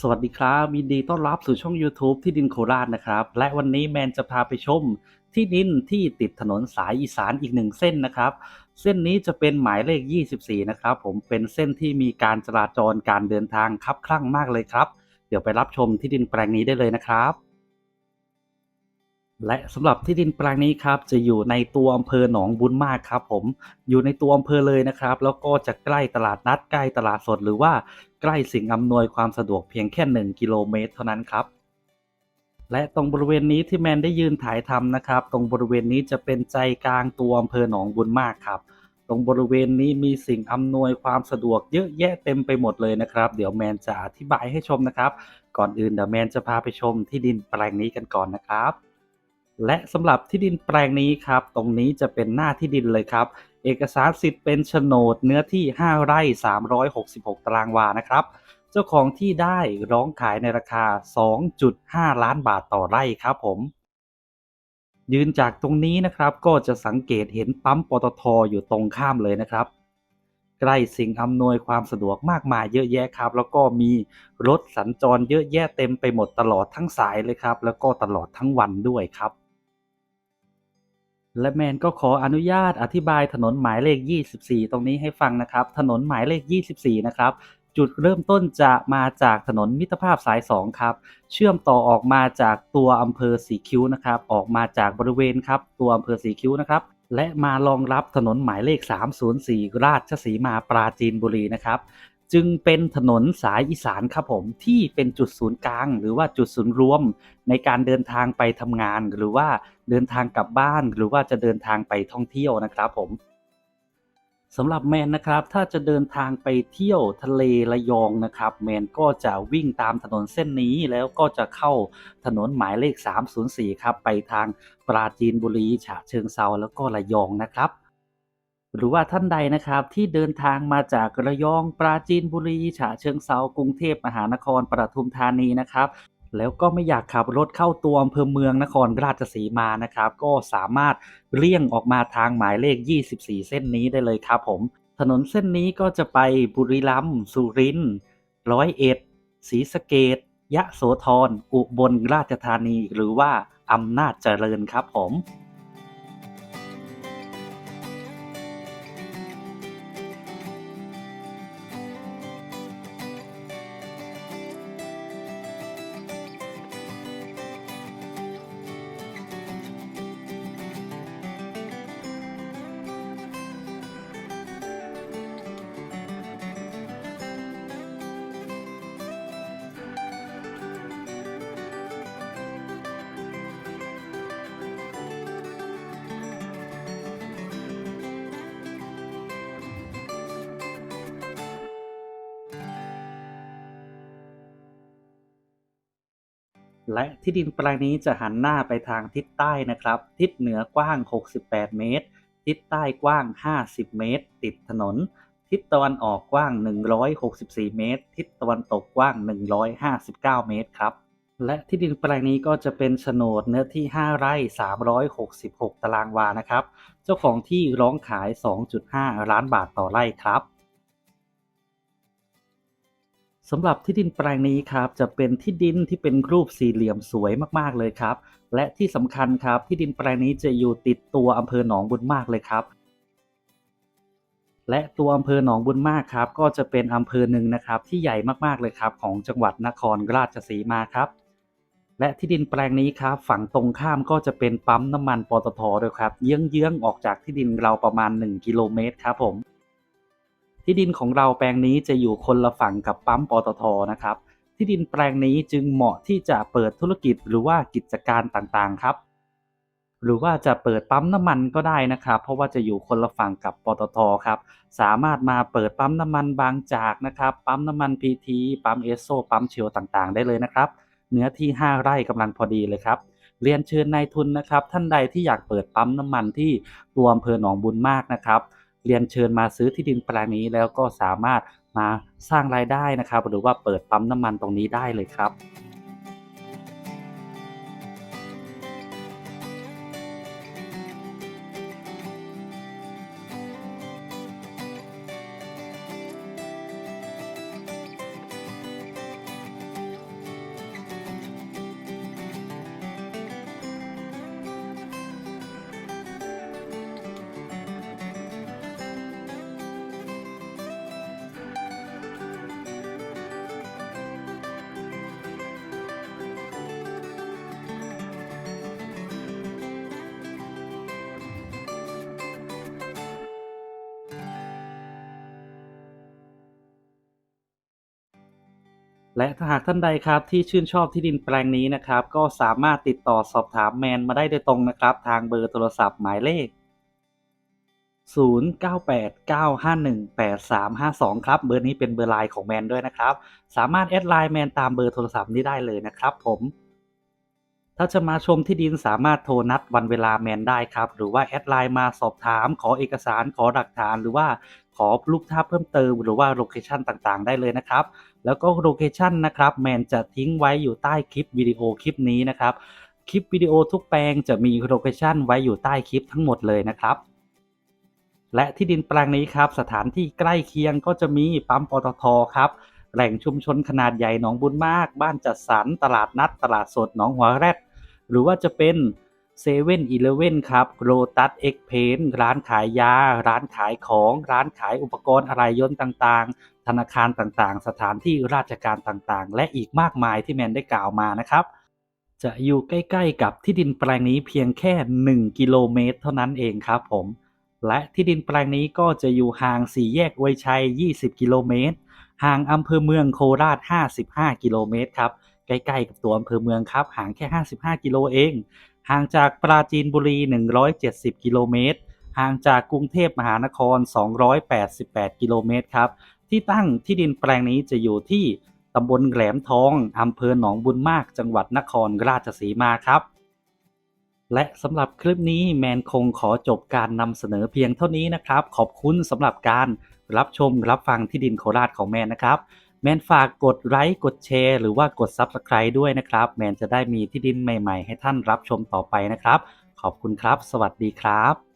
สวัสดีครับยินดีต้อนรับสู่ช่อง YouTube ที่ดินโคราชนะครับ และวันนี้แมนจะพาไปชมที่ดินที่ติดถนนสายอีสานอีกหนึ่งเส้นนะครับ เส้นนี้จะเป็นหมายเลข 24 นะครับ ผมเป็นเส้นที่มีการจราจรการเดินทางคับคลั่งมากเลยครับ เดี๋ยวไปรับชมที่ดินแปลงนี้ได้เลยนะครับ และสำหรับที่ดินแปลงนี้ครับจะอยู่ในตัวอำเภอหนองบุญมากครับผมอยู่ในตัวอำเภอเลยนะครับ แล้วก็จะใกล้ตลาดนัดใกล้ตลาดสดหรือว่าใกล้สิ่งอำนวยความสะดวกเพียงแค่ 1 กิโลเมตรเท่านั้นครับ และตรงบริเวณนี้ที่แมนได้ยืนถ่ายทำนะครับ ตรงบริเวณนี้จะเป็นใจกลางตัวอำเภอหนองบุญมากครับ ตรงบริเวณนี้มีสิ่งอำนวยความสะดวกเยอะแยะเต็มไปหมดเลยนะครับ เดี๋ยวแมนจะอธิบายให้ชมนะครับ ก่อนอื่นเดี๋ยวแมนจะพาไปชมที่ดินแปลงนี้กันก่อนนะครับ และสำหรับที่ดินแปลงนี้ครับ ตรงนี้จะเป็นหน้าที่ดินเลยครับ เอกสารสิทธิ์เป็นโฉนดเนื้อที่ 5 ไร่ 366 ตารางวานะครับ เจ้าของที่ได้ร้องขายในราคา 2.5 ล้านบาทต่อไร่ครับผม ยืนจากตรงนี้นะครับก็จะสังเกตเห็นปั๊มปตทอยู่ตรงข้ามเลยนะครับ ใกล้สิ่งอำนวยความสะดวกมากมายเยอะแยะครับ แล้วก็มีรถสัญจรเยอะแยะเต็มไปหมดตลอดทั้งสายเลยครับ แล้วก็ตลอดทั้งวันด้วยครับ และแมนก็ขออนุญาตอธิบายถนนหมายเลข 24 ตรงนี้ให้ฟังนะครับ ถนนหมายเลข 24 นะครับ จุดเริ่มต้นจะมาจากถนนมิตรภาพสาย 2 ครับ เชื่อมต่อออกมาจากตัวอำเภอสีคิ้วนะครับ ออกมาจากบริเวณครับ ตัวอำเภอสีคิ้วนะครับ และมารองรับถนนหมายเลข 304 ราชสีมาปราจีนบุรีนะครับ จึงเป็นถนนสายอีสานครับผมที่เป็นจุดศูนย์กลาง หรือว่าจุดศูนย์รวมในการเดินทางไปทำงาน หรือว่าเดินทางกลับบ้าน หรือว่าจะเดินทางไปท่องเที่ยวนะครับผมสำหรับแมนนะครับ ถ้าจะเดินทางไปเที่ยวทะเลระยองนะครับ แมนก็จะวิ่งตามถนนเส้นนี้แล้วก็จะเข้าถนนหมายเลข 304 ครับ ไปทางปราจีนบุรีฉะเชิงเซาแล้วก็ระยองนะครับ หรือว่าท่านใดนะครับที่เดินทางมาจากระยองปราจีนบุรีฉะเชิงเซากรุงเทพมหานครปทุมธานีนะครับแล้วก็ไม่อยากขับรถเข้าตัวอำเภอเมืองนครราชสีมานะครับ ก็สามารถเลี่ยงออกมาทางหมายเลข 24 เส้นนี้ได้เลยครับผม ถนนเส้นนี้ก็จะไปบุรีรัมย์สุรินทร์ร้อยเอ็ดศรีสะเกดยะโสธรอุบลราชธานี หรือว่าอำนาจเจริญครับผม และที่ดินแปลงนี้จะหันหน้าไปทางทิศใต้นะครับ ทิศเหนือกว้าง 68 เมตร ทิศใต้กว้าง 50 เมตร ติดถนน ทิศตะวันออกกว้าง 164 เมตร ทิศตะวันตกกว้าง 159 เมตรครับ และที่ดินแปลงนี้ก็จะเป็นโฉนดเนื้อที่ 5 ไร่ 366 ตารางวานะครับ เจ้าของที่ร้องขาย 2.5 ล้านบาทต่อไร่ครับ สำหรับที่ดินแปลงนี้ครับจะเป็นที่ดินที่เป็นรูปสี่เหลี่ยมสวยมากๆเลยครับ และที่สำคัญครับที่ดินแปลงนี้จะอยู่ติดตัวอำเภอหนองบุญมากเลยครับ และตัวอำเภอหนองบุญมากครับ ก็จะเป็นอำเภอหนึ่งนะครับ ที่ใหญ่มากๆเลยครับ ของจังหวัดนครราชสีมาครับ และที่ดินแปลงนี้ครับฝั่งตรงข้ามก็จะเป็นปั๊มน้ำมันปตทด้วยครับเยื้องๆออกจากที่ดินเราประมาณ 1 กิโลเมตรครับผม ที่ดินของเราแปลงนี้จะอยู่คนละฝั่งกับปั๊มปตทนะครับ ที่ดินแปลงนี้จึงเหมาะที่จะเปิดธุรกิจหรือว่ากิจการต่างๆครับ หรือว่าจะเปิดปั๊มน้ำมันก็ได้นะครับ เพราะว่าจะอยู่คนละฝั่งกับปตทครับ สามารถมาเปิดปั๊มน้ำมันบางจากนะครับ ปั๊มน้ำมันพีทีปั๊มเอสโซปั๊มเชลต่างๆ ได้เลยนะครับ เนื้อที่ 5 ไร่กำลังพอดีเลยครับเรียนเชิญนายทุนนะครับ ท่านใดที่อยากเปิดปั๊มน้ำมันที่ตัวอำเภอหนองบุญมากนะครับ เรียนเชิญมาซื้อที่ดินแปลงนี้แล้วก็สามารถมาสร้างรายได้นะครับ หรือว่าเปิดปั๊มน้ำมันตรงนี้ได้เลยครับ และถ้าหากท่านใดครับที่ชื่นชอบที่ดินแปลงนี้นะครับ ก็สามารถติดต่อสอบถามแมนมาได้โดยตรงนะครับ ทางเบอร์โทรศัพท์หมายเลข 0989518352 ครับ เบอร์นี้เป็นเบอร์ไลน์ของแมนด้วยนะครับ สามารถแอดไลน์แมนตามเบอร์โทรศัพท์นี้ได้เลยนะครับผมถ้าจะมาชมที่ดินสามารถโทรนัดวันเวลาแมนได้ครับ หรือว่าแอดไลน์มาสอบถาม ขอเอกสารขอหลักฐาน หรือว่าขอรูปภาพเพิ่มเติม หรือว่าโลเคชันต่างๆ ได้เลยนะครับ แล้วก็โลเคชันนะครับแมนจะทิ้งไว้อยู่ใต้คลิปวิดีโอคลิปนี้นะครับ คลิปวิดีโอทุกแปลงจะมีโลเคชันไว้อยู่ใต้คลิปทั้งหมดเลยนะครับและที่ดินแปลงนี้ครับสถานที่ใกล้เคียงก็จะมีปั๊มปตทครับแหล่งชุมชนขนาดใหญ่หนองบุญมาก บ้านจัดสรรตลาดนัดตลาดสดหนองหัวแรด หรือว่าจะเป็น เซเว่นอีเลเว่นครับโรตัสเอ็กเพนร้านขายยา ร้านขายของ ร้านขายอุปกรณ์อะไรยนต์ต่างๆ ธนาคารต่างๆ สถานที่ราชการต่างๆ และอีกมากมายที่แมนได้กล่าวมานะครับ จะอยู่ใกล้ๆ กับที่ดินแปลงนี้เพียงแค่ 1 กิโลเมตร เท่านั้นเองครับผม และที่ดินแปลงนี้ก็จะอยู่ห่างสี่แยกอวยชัย 20 กิโลเมตร ห่างอำเภอเมืองโคราช 55 กิโลเมตรครับ ใกล้ๆ กับตัวอำเภอเมืองครับ ห่างแค่ 55 กิโลเอง ห่างจากปราจีนบุรี 170 กิโลเมตร ห่างจากกรุงเทพมหานคร 288 กิโลเมตรครับ ที่ตั้งที่ดินแปลงนี้จะอยู่ที่ตำบลแหลมทองอำเภอหนองบุญมาก จังหวัดนครราชสีมาครับ และสำหรับคลิปนี้แมนคงขอจบการนำเสนอเพียงเท่านี้นะครับ ขอบคุณสำหรับการรับชมรับฟังที่ดินโคราชของแมนนะครับ แมนฝากกดไลค์กดแชร์หรือว่ากด Subscribe ด้วยนะครับ แมนจะได้มีที่ดินใหม่ ๆ ให้ท่านรับชมต่อไปนะครับ ขอบคุณครับ สวัสดีครับ